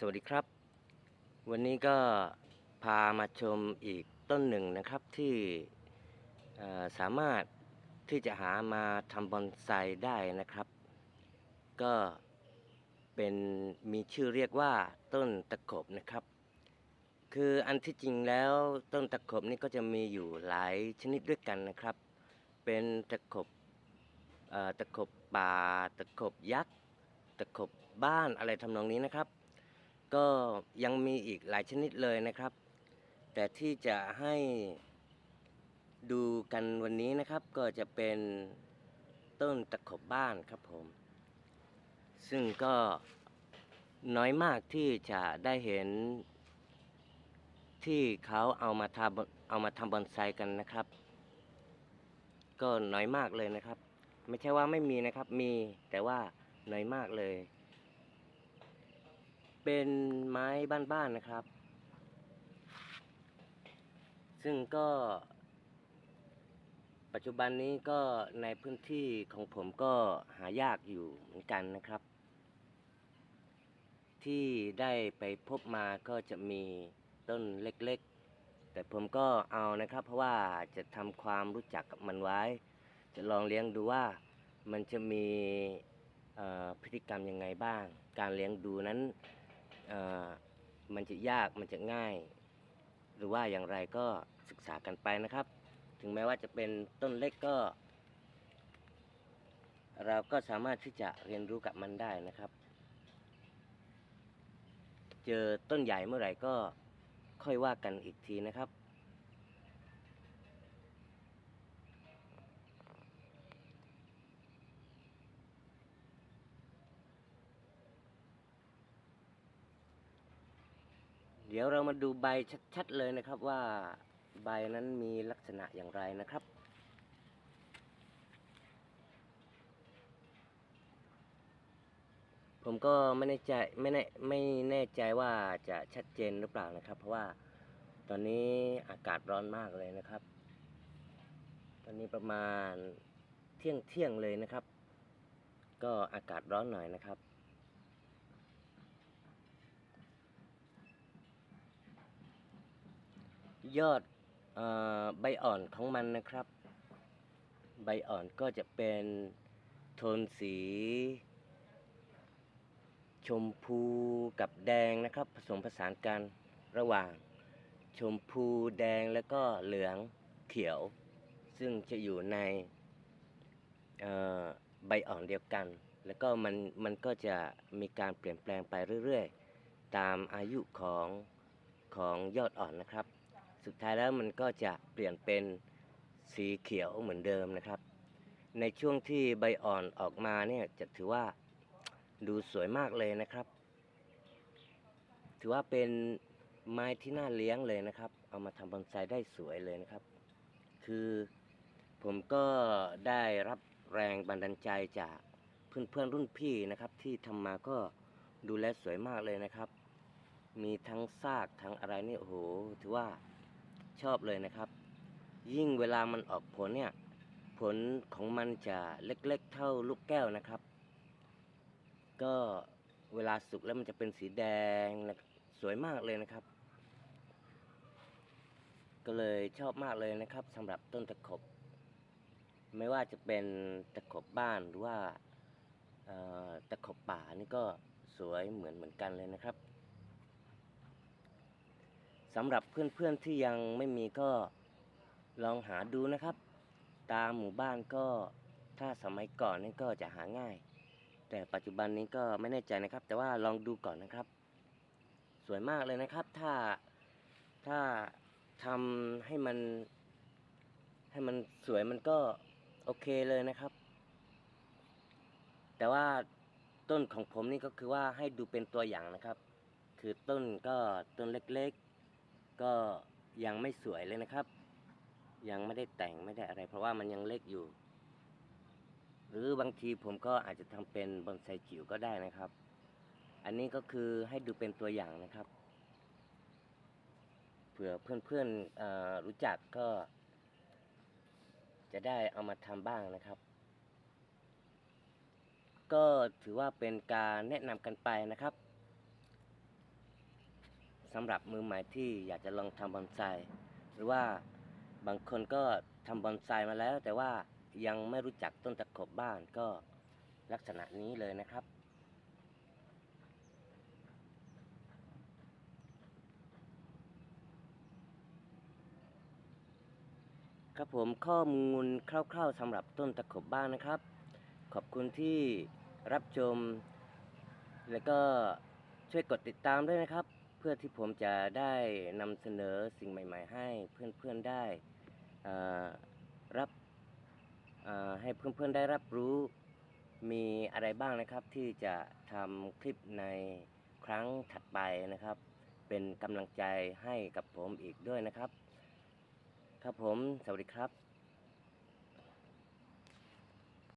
สวัสดีครับ วันนี้ก็พามาชมอีกต้นหนึ่งนะครับที่สามารถที่จะหามาทำบอนไซได้นะครับ ก็เป็นมีชื่อเรียกว่าต้นตะขบนะครับ คืออันที่จริงแล้วต้นตะขบนี่ก็จะมีอยู่หลายชนิดด้วยกันนะครับ เป็นตะขบตะขบป่าตะขบยักษ์ตะขบบ้านอะไรทำนองนี้นะครับ ก็ยังมีอีกหลายชนิดเลยนะครับ แต่ที่จะให้ดูกันวันนี้นะครับ ก็จะเป็นต้นตะขบบ้านครับผม ซึ่งก็น้อยมากที่จะได้เห็น ที่เขาเอามาทำเอามาทำบอนไซกันนะครับ ก็น้อยมากเลยนะครับ ไม่ใช่ว่าไม่มีนะครับ มีแต่ว่าน้อยมากเลย เป็นไม้บ้านๆนะครับ ซึ่งก็ ปัจจุบันนี้ก็ในพื้นที่ของผมก็หายากอยู่เหมือนกันนะครับ ที่ได้ไปพบมาก็จะมีต้นเล็กๆ แต่ผมก็เอานะครับ เพราะว่าจะทำความรู้จักกับมันไว้ จะลองเลี้ยงดูว่ามันจะมีพฤติกรรมยังไงบ้าง การเลี้ยงดูนั้น มันจะยากมันจะง่าย หรือว่าอย่างไรก็ศึกษากันไปนะครับ ถึงแม้ว่าจะเป็นต้นเล็กก็ เราก็สามารถที่จะเรียนรู้กับมันได้นะครับ เจอต้นใหญ่เมื่อไหร่ก็ค่อยว่ากันอีกทีนะครับ ดี๋ยวเรามาดูใบชัดๆเลยนะครับว่าใบนั้นมีลักษณะอย่างไรนะครับ ผมก็ไม่แน่ใจไม่แน่ไม่แน่ใจว่าจะชัดเจนหรือเปล่านะครับ เพราะว่าตอนนี้อากาศร้อนมากเลยนะครับ ตอนนี้ประมาณเที่ยงเที่ยงเลยนะครับ ก็อากาศร้อนหน่อยนะครับ ยอดอใบอ่อนของมันนะครับ ใบอ่อนก็จะเป็นโทนสี ชมพูกับแดงนะครับ ผสมผสานกันระหว่างชมพูแดงแล้วก็เหลืองเขียว ซึ่งจะอยู่ในใบอ่อนเดียวกัน แล้วก็มันมันก็จะมีการเปลี่ยนแปลงไปเรื่อยๆ ตามอายุของของยอดอ่อนนะครับ สุดท้ายแล้วมันก็จะเปลี่ยนเป็นสีเขียวเหมือนเดิมนะครับ ในช่วงที่ใบอ่อนออกมาเนี่ยจะถือว่าดูสวยมากเลยนะครับ ถือว่าเป็นไม้ที่น่าเลี้ยงเลยนะครับ เอามาทำบอนไซได้สวยเลยนะครับ คือผมก็ได้รับแรงบันดาลใจจากเพื่อนๆรุ่นพี่นะครับ ที่ทำมาก็ดูแลสวยมากเลยนะครับ มีทั้งซากทั้งอะไรนี่โอ้โหถือว่า ชอบเลยนะครับ ยิ่งเวลามันออกผลเนี่ย ผลของมันจะเล็กๆ เท่าลูกแก้วนะครับ ก็เวลาสุกแล้วมันจะเป็นสีแดงนะสวยมากเลยนะครับ ก็เลยชอบมากเลยนะครับสำหรับต้นตะขบ ไม่ว่าจะเป็นตะขบบ้านหรือว่าตะขบป่านี่ก็สวยเหมือนเหมือนกันเลยนะครับ สำหรับเพื่อนๆที่ยังไม่มีก็ลองหาดูนะครับ ตามหมู่บ้านก็ถ้าสมัยก่อนนี่ก็จะหาง่าย แต่ปัจจุบันนี้ก็ไม่แน่ใจนะครับ แต่ว่าลองดูก่อนนะครับ สวยมากเลยนะครับ ถ้าถ้าทำให้มัน ให้มันสวยมันก็โอเคเลยนะครับ แต่ว่าต้นของผมนี่ก็คือว่าให้ดูเป็นตัวอย่างนะครับ คือต้นก็ต้นเล็กๆ ก็ยังไม่สวยเลยนะครับ ยังไม่ได้แต่งไม่ได้อะไร เพราะว่ามันยังเล็กอยู่ หรือบางทีผมก็อาจจะทำเป็นบอนไซจิ๋วก็ได้นะครับ อันนี้ก็คือให้ดูเป็นตัวอย่างนะครับเผื่อเพื่อนๆเอ่อรู้จักก็ จะได้เอามาทำบ้างนะครับ ก็ถือว่าเป็นการแนะนำกันไปนะครับ สำหรับมือใหม่ที่อยากจะลองทำบอนไซหรือว่าบางคนก็ทำบอนไซมาแล้ว แต่ว่ายังไม่รู้จักต้นตะขบบ้านก็ลักษณะนี้เลยนะครับ ครับผมข้อมูลคร่าวๆสำหรับต้นตะขบบ้านนะครับ ขอบคุณที่รับชม แล้วก็ช่วยกดติดตามด้วยนะครับ เพื่อที่ผมจะได้นำเสนอสิ่งใหม่ ๆ ให้เพื่อนๆได้รับให้เพื่อนๆได้รับรู้มีอะไรบ้างนะครับที่จะทำคลิปในครั้งถัดไปนะครับ เป็นกำลังใจให้กับผมอีกด้วยนะครับ ครับผม สวัสดีครับ